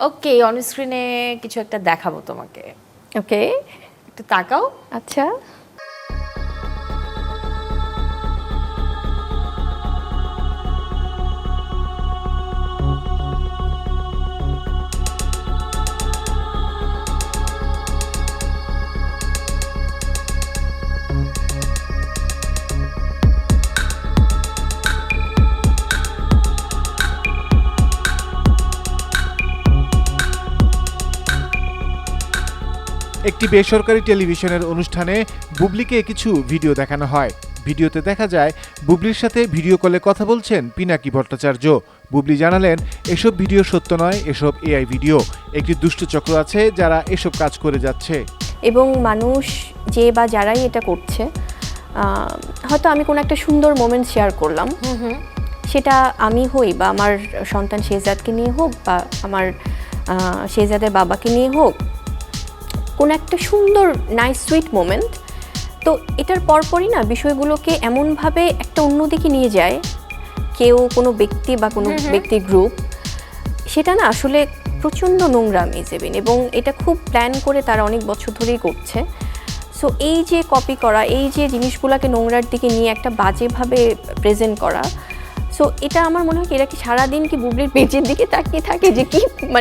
Okay on স্ক্রিনে কিছু একটা দেখাবো তোমাকে। ওকে একটু তাকাও। আচ্ছা। একটি বেসরকারি টেলিভিশনের অনুষ্ঠানে বুবলিকে কিছু ভিডিও দেখানো হয়। ভিডিওতে দেখা যায় বুবলির সাথে ভিডিও কলে কথা বলছেন পিনাকি ভট্টাচার্য। বুবলি জানালেন এসব ভিডিও সত্য নয় এসব এআই ভিডিও। একটি দুষ্ট চক্র আছে যারা এসব কাজ করে যাচ্ছে। এবং মানুষ যে বা যারাই এটা করছে হয়তো আমি কোনো একটা সুন্দর মোমেন্ট শেয়ার করলাম। সেটা আমি হই বা আমার সন্তান শেহজাদকে নিয়ে হোক বা আমার শেহজাদের বাবাকে নিয়ে হোক। কোনো একটা সুন্দর নাইস সুইট মোমেন্ট তো এটার পরপরই না বিষয়গুলোকে এমনভাবে একটা অন্যদিকে নিয়ে যায় কেউ কোনো ব্যক্তি বা কোনো ব্যক্তি গ্রুপ সেটা না আসলে প্রচণ্ড নোংরামি জেবিন এবং এটা খুব প্ল্যান করে তারা অনেক বছর ধরেই করছে। সো এই যে কপি করা এই যে জিনিসগুলোকে নোংরার দিকে নিয়ে একটা বাজেভাবে প্রেজেন্ট করা সো এটা আমার মনে হয় কি এরা কি সারাদিন কি বুবলির পেজের দিকে তাকিয়ে থাকে যে কি মানে